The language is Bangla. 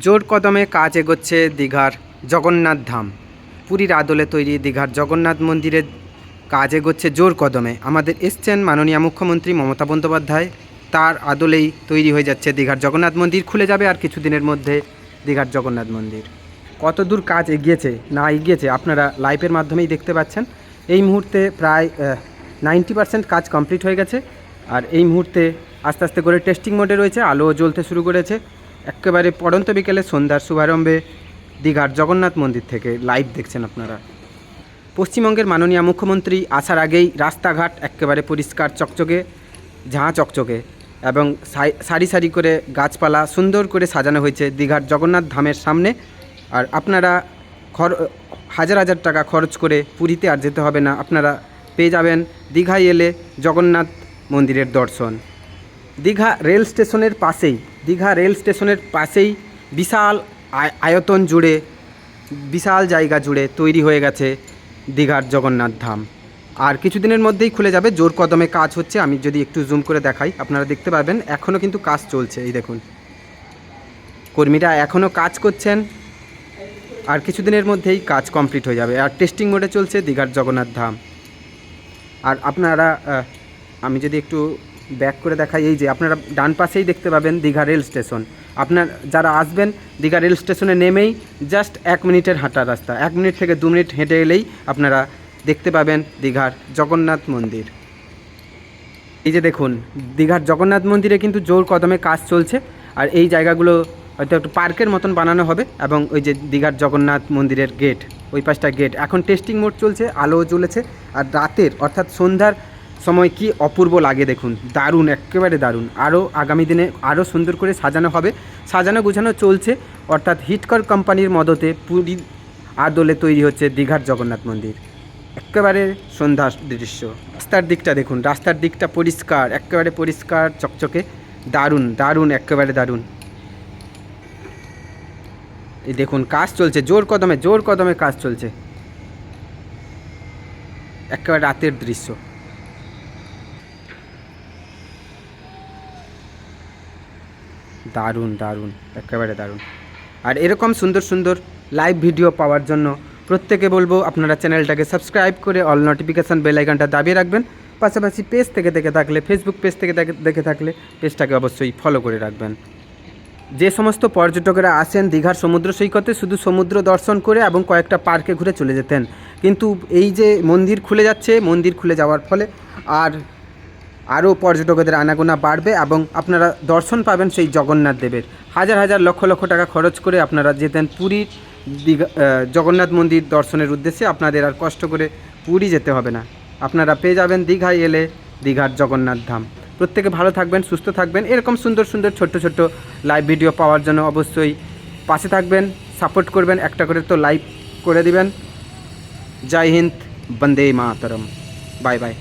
জোর কদমে কাজ এগোচ্ছে দীঘার জগন্নাথ ধাম। পুরীর আদলে তৈরি দীঘার জগন্নাথ মন্দিরের কাজ এগোচ্ছে জোর কদমে। আমাদের এসছেন মাননীয় মুখ্যমন্ত্রী মমতা বন্দ্যোপাধ্যায়। তার আদলেই তৈরি হয়ে যাচ্ছে দীঘার জগন্নাথ মন্দির। খুলে যাবে আর কিছুদিনের মধ্যে দীঘার জগন্নাথ মন্দির। কত দূর কাজ এগিয়েছে, না এগিয়েছে, আপনারা লাইভের মাধ্যমেই দেখতে পাচ্ছেন। এই মুহূর্তে প্রায় নাইনটি পার্সেন্ট কাজ কমপ্লিট হয়ে গেছে। আর এই মুহূর্তে আস্তে আস্তে করে টেস্টিং মোডে রয়েছে আলো জ্বলতে শুরু করেছে। একেবারে পড়ন্ত বিকেলে সন্ধ্যার শুভারম্ভে দীঘার জগন্নাথ মন্দির থেকে লাইভ দেখছেন আপনারা। পশ্চিমবঙ্গের মাননীয় মুখ্যমন্ত্রী আসার আগেই রাস্তাঘাট একেবারে পরিষ্কার চকচকে, ঝাঁ চকচকে এবং সারি সারি করে গাছপালা সুন্দর করে সাজানো হয়েছে দীঘার জগন্নাথ ধামের সামনে। আর আপনারা খর, হাজার হাজার টাকা খরচ করে পুরীতে আর যেতে হবে না। আপনারা পেয়ে যাবেন দীঘায় এলে জগন্নাথ মন্দিরের দর্শন। দীঘা রেল স্টেশনের পাশেই, দীঘা রেল স্টেশনের পাশেই বিশাল আয়- আয়তন জুড়ে, বিশাল জায়গা জুড়ে তৈরি হয়ে গেছে দীঘার জগন্নাথ ধাম। আর কিছুদিনের মধ্যেই খুলে যাবে, জোর কদমে কাজ হচ্ছে, আমি যদি একটু জুম করে দেখাই, আপনারা দেখতে পাবেন এখনও কিন্তু কাজ চলছে, এই দেখুন। কর্মীরা এখনও কাজ করছেন, আর কিছুদিনের মধ্যেই কাজ কমপ্লিট হয়ে যাবে, আর টেস্টিং মোডে চলছে দীঘার জগন্নাথ ধাম। আর আপনারা আমি যদি একটু ব্যাক করে দেখাই, এই যে আপনারা ডান পাশেই দেখতে পাবেন দীঘা রেল স্টেশন। আপনার যারা আসবেন, দীঘা রেল স্টেশনে নেমেই জাস্ট এক মিনিটের হাঁটা রাস্তা। এক মিনিট থেকে দু মিনিট হেঁটে এলেই আপনারা দেখতে পাবেন দীঘার জগন্নাথ মন্দির। এই যে দেখুন, দীঘার জগন্নাথ মন্দিরে কিন্তু জোর কদমে কাজ চলছে, আর এই জায়গাগুলো হয়তো একটু পার্কের মতন বানানো হবে, এবং ওই যে দীঘার জগন্নাথ মন্দিরের গেট ওই পাশটা গেট এখন টেস্টিং মোড চলছে, আলো জ্বলেছে, আর রাতের, অর্থাৎ সন্ধ্যার সময় কি অপূর্ব লাগে দেখুন। দারুণ, একেবারে দারুণ। আরও আগামী দিনে আরও সুন্দর করে সাজানো হবে। সাজানো গুছানো চলছে, অর্থাৎ হিটকর কোম্পানির মদতে পুরী আদলে তৈরি হচ্ছে দীঘার জগন্নাথ মন্দির। একেবারে সন্ধ্যা দৃশ্য। রাস্তার দিকটা দেখুন, রাস্তার দিকটা পরিষ্কার, একেবারে পরিষ্কার, চকচকে, দারুণ দারুণ, একেবারে দারুণ। এই দেখুন, কাজ চলছে, জোর কদমে জোর কদমে কাজ চলছে। একেবারে রাতের দৃশ্য। দারুণ দারুণ, একেবারে দারুণ। আর এরকম সুন্দর সুন্দর লাইভ ভিডিও পাওয়ার জন্য প্রত্যেকে বলব আপনারা চ্যানেলটাকে সাবস্ক্রাইব করে অল নোটিফিকেশান বেল আইকনটা দাবিয়ে রাখবেন। পাশাপাশি পেজ থেকে দেখে থাকলে ফেসবুক পেজ থেকে দেখে থাকলে পেজটাকে অবশ্যই ফলো করে রাখবেন। যে সমস্ত পর্যটকেরা আসেন দীঘার সমুদ্র সৈকতে, শুধু সমুদ্র দর্শন করে এবং কয়েকটা পার্কে ঘুরে চলে যেতেন। কিন্তু এই যে মন্দির খুলে যাচ্ছে, মন্দির খুলে যাওয়ার ফলে আর আরও পর্যটকদের আনাগোনা বাড়বে এবং আপনারা দর্শন পাবেন সেই জগন্নাথ দেবের। হাজার হাজার লক্ষ লক্ষ টাকা খরচ করে আপনারা যেতেন পুরীর দীঘা জগন্নাথ মন্দির দর্শনের উদ্দেশ্যে। আপনাদের আর কষ্ট করে পুরী যেতে হবে না। আপনারা পেয়ে যাবেন দীঘায় এলে দীঘার জগন্নাথ ধাম। প্রত্যেকে ভালো থাকবেন, সুস্থ থাকবেন। এরকম সুন্দর সুন্দর ছোট্ট ছোট্ট লাইভ ভিডিও পাওয়ার জন্য অবশ্যই পাশে থাকবেন সাপোর্ট করবেন, একটা করে তো লাইভ করে দিবেন। জয় হিন্দ, বন্দে মাতরম। Bye bye